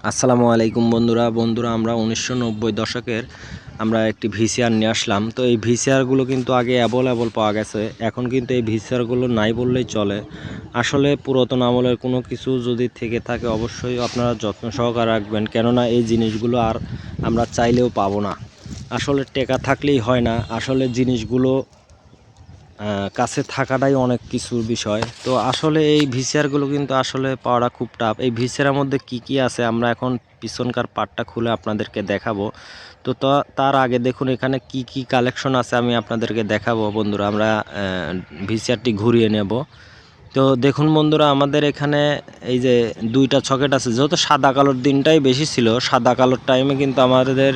আসসালামু আলাইকুম বন্ধুরা। বন্ধুরা, আমরা উনিশশো নব্বই দশকের আমরা একটি ভিসিআর নিয়ে আসলাম। তো এই ভিসিআরগুলো কিন্তু আগে অ্যাভেলেবল পাওয়া গেছে। এখন কিন্তু এই ভিসিআরগুলো নাই বললেই চলে। আসলে পুরাতন আমলের কোনো কিছু যদি থেকে থাকে, অবশ্যই আপনারা যত্ন সহকারে রাখবেন। কেননা এই জিনিসগুলো আর আমরা চাইলেও পাবো না। আসলে টেকা থাকলেই হয় না। আসলে জিনিসগুলো কাছে থাকাটাই অনেক কিছুর বিষয়। তো আসলে এই ভিসিআরগুলো কিন্তু আসলে পাওয়াটা খুব টাফ এই ভিসিআরের মধ্যে কি কি আছে আমরা এখন পিছনকার পার্টটা খুলে আপনাদেরকে দেখাবো। তো তার আগে দেখুন, এখানে কি কি কালেকশন আছে আমি আপনাদেরকে দেখাবো বন্ধুরা। আমরা ভিসিআরটি ঘুরিয়ে নেব। তো দেখুন বন্ধুরা, আমাদের এখানে এই যে দুইটা ছকেট আছে, যেহেতু সাদা কালোর দিনটাই বেশি ছিল, সাদা কালোর টাইমে কিন্তু আমাদের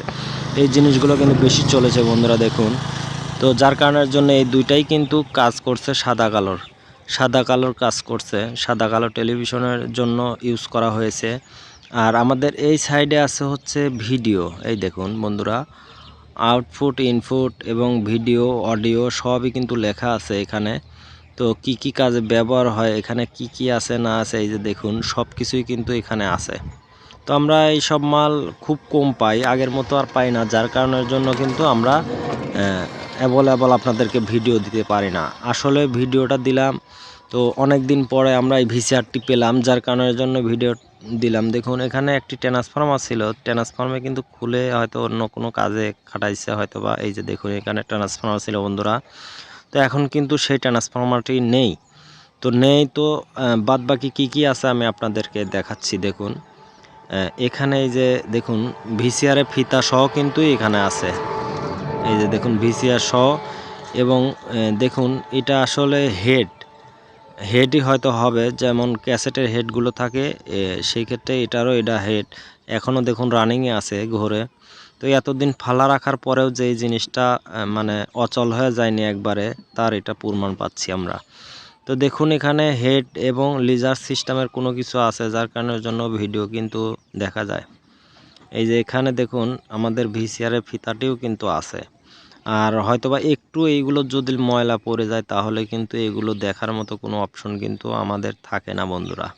এই জিনিসগুলো কিন্তু বেশি চলেছে বন্ধুরা, দেখুন। তো যার কারণের জন্য এই দুইটাই কিন্তু কাজ করছে সাদা কালোর। সাদা কালোর কাজ করছে, সাদা কালো টেলিভিশনের জন্য ইউজ করা হয়েছে। আর আমাদের এই সাইডে আছে হচ্ছে ভিডিও এই দেখুন বন্ধুরা আউটপুট ইনপুট এবং ভিডিও অডিও সবই কিন্তু লেখা আছে এখানে। তো কি কি কাজে ব্যবহার হয়, এখানে কি কি আছে, না আছে, এই যে দেখুন সব কিছুই কিন্তু এখানে আছে। তো আমরা এই সব মাল খুব কম পাই, আগের মতো আর পাই না, যার কারণের জন্য কিন্তু আমরা অ্যাভেলেবল আপনাদেরকে ভিডিও দিতে পারি না। আসলে ভিডিওটা দিলাম, তো অনেক দিন পরে আমরা এই ভিসিআরটি পেলাম, যার কারণের জন্য ভিডিও দিলাম। দেখুন, এখানে একটি ট্রান্সফর্মার ছিল ট্রান্সফর্মে কিন্তু খুলে হয়তো অন্য কোনো কাজে খাটাইছে হয়তো বা এই যে দেখুন, এখানে ট্রান্সফর্মার ছিল বন্ধুরা। তো এখন কিন্তু সেই ট্রান্সফর্মারটি নেই। তো নেই তো বাদ বাকি কী কী আছে আমি আপনাদেরকে দেখাচ্ছি, দেখুন। এখানে এই যে দেখুন ভিসিআরের ফিতা সহ কিন্তু এখানে আছে। এই যে দেখুন ভিসিআর সহ এবং দেখুন এটা আসলে হেড হেডই হয়তো হবে, যেমন ক্যাসেটের হেডগুলো থাকে সেই ক্ষেত্রে এটারও এটা হেড এখনও দেখুন রানিংয়ে আছে ঘরে। তো এতদিন ফালা রাখার পরেও যে জিনিসটা মানে অচল হয়ে যায়নি একবারে, তার এটা প্রমাণ পাচ্ছি আমরা। তো দেখুন এখানে হেড এবং লিজার সিস্টেমের কোনো কিছু আছে, যার কারণের জন্য ভিডিও কিন্তু দেখা যায়। এই যে এখানে দেখুন, আমাদের ভিসিআরের ফিতাটিও কিন্তু আছে। আর হয়তোবা একটু এইগুলো যদি ময়লা পড়ে যায়, তাহলে কিন্তু এগুলো দেখার মতো কোনো অপশন কিন্তু আমাদের থাকে না বন্ধুরা।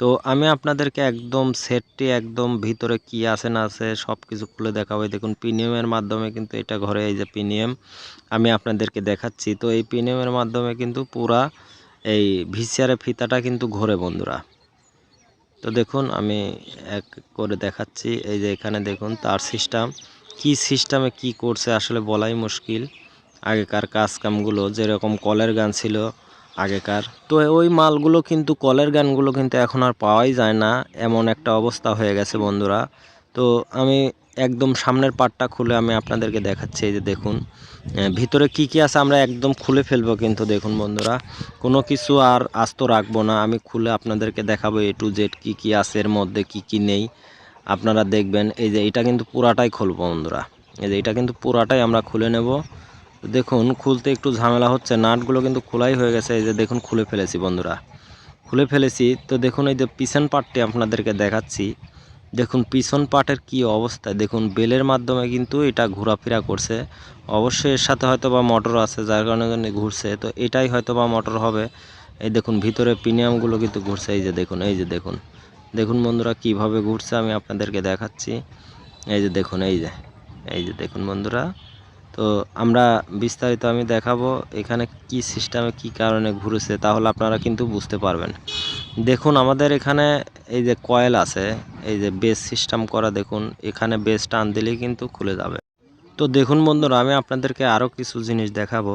তো আমি আপনাদেরকে একদম সেটটি একদম ভিতরে কি আছে না আছে সব কিছু খুলে দেখাবো। দেখুন প্রিমিয়ামের মাধ্যমে কিন্তু এটা ঘরে, এই যে প্রিমিয়াম আমি আপনাদেরকে দেখাচ্ছি। তো এই প্রিমিয়ামের মাধ্যমে কিন্তু পুরা এই ভিসিআরের ফিতাটা কিন্তু ঘোরে বন্ধুরা। তো দেখুন, আমি এক করে দেখাচ্ছি। এই যে এখানে দেখুন, তার সিস্টেম কি সিস্টেমে কি করছে আসলে বলাই মুশকিল। আগেকার কাজ কামগুলো যেরকম কলের গান ছিল, আগেকার। তো ওই মালগুলো কিন্তু কলের গানগুলো কিন্তু এখন আর পাওয়াই যায় না, এমন একটা অবস্থা হয়ে গেছে বন্ধুরা। তো আমি একদম সামনের পার্টটা খুলে আমি আপনাদেরকে দেখাচ্ছি, এই যে দেখুন। ভিতরে কি কি আছে আমরা একদম খুলে ফেলব কিন্তু দেখুন বন্ধুরা। কোনো কিছু আর আস্ত রাখব না, আমি খুলে আপনাদেরকে দেখাবো এ টু জেড কী কী আছে, এর মধ্যে কি কি নেই। আপনারা দেখবেন, এই যে এটা কিন্তু পুরাটাই খুলবো বন্ধুরা। এই যে এটা কিন্তু পুরাটাই আমরা খুলে নেব। দেখুন, খুলতে একটু ঝামেলা হচ্ছে, নাটগুলো কিন্তু খোলাই হয়ে গেছে। এই যে দেখুন, খুলে ফেলেছি বন্ধুরা। খুলে ফেলেছি, তো দেখুন, এই যে পিছন পার্টটি আপনাদেরকে দেখাচ্ছি। দেখুন, পিছন পার্টের কি অবস্থা। দেখুন, বেলের মাধ্যমে কিন্তু এটা ঘোরাফেরা করছে। অবশ্যই এর সাথে হয়তো বা মোটর আছে, যার কারণে জন্য ঘুরছে। তো এটাই হয়তো বা মোটর হবে। এই দেখুন, ভিতরে প্রিমিয়ামগুলো কিন্তু ঘুরছে। এই যে দেখুন, এই যে দেখুন। দেখুন বন্ধুরা, কীভাবে ঘুরছে আমি আপনাদেরকে দেখাচ্ছি। এই যে দেখুন, এই যে এই যে দেখুন বন্ধুরা। তো আমরা বিস্তারিত আমি দেখাবো এখানে কি সিস্টেমে কি কারণে ঘুরেছে, তাহলে আপনারা কিন্তু বুঝতে পারবেন। দেখুন, আমাদের এখানে এই যে কয়েল আছে, এই যে বেস সিস্টেম করা দেখুন, এখানে বেস টান দিলেই কিন্তু খুলে যাবে। তো দেখুন বন্ধুরা, আমি আপনাদেরকে আরও কিছু জিনিস দেখাবো।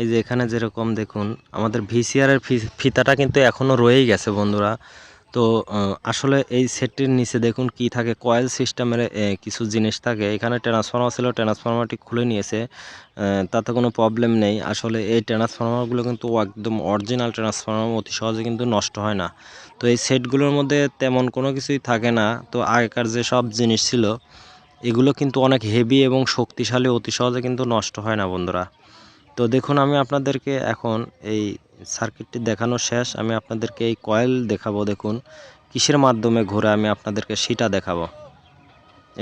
এই যে এখানে যেরকম দেখুন, আমাদের ভিসিআরের ফিতাটা কিন্তু এখনও রয়েই গেছে বন্ধুরা। তো আসলে এই সেটটির নিচে দেখুন কি থাকে, কয়েল সিস্টেমের কিছু জিনিস থাকে। এখানে ট্রান্সফর্মার ছিল, ট্রান্সফর্মারটি খুলে নিয়েছে তাতে কোনো প্রবলেম নেই। আসলে এই ট্রান্সফর্মারগুলো কিন্তু একদম অরিজিনাল ট্রান্সফর্মার, অতি সহজে কিন্তু নষ্ট হয় না। তো এই সেটগুলোর মধ্যে তেমন কোনো কিছুই থাকে না। তো আগেকার যে সব জিনিস ছিল, এগুলো কিন্তু অনেক হেভি এবং শক্তিশালী, অতি সহজে কিন্তু নষ্ট হয় না বন্ধুরা। তো দেখুন, আমি আপনাদেরকে এখন এই সার্কিটটি দেখানো শেষ। আমি আপনাদেরকে এই কয়েল দেখাবো, দেখুন, কিসের মাধ্যমে ঘোরে আমি আপনাদেরকে সেটা দেখাবো।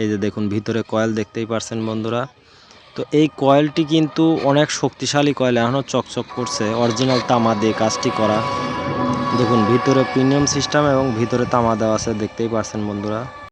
এই যে দেখুন, ভিতরে কয়েল দেখতেই পারছেন বন্ধুরা। তো এই কয়েলটি কিন্তু অনেক শক্তিশালী কয়েল এখনও চকচক করছে অরিজিনাল তামা দিয়ে কাজটি করা। দেখুন, ভিতরে প্রিমিয়াম সিস্টেম এবং ভিতরে তামা দেওয়া আছে, দেখতেই পারছেন বন্ধুরা।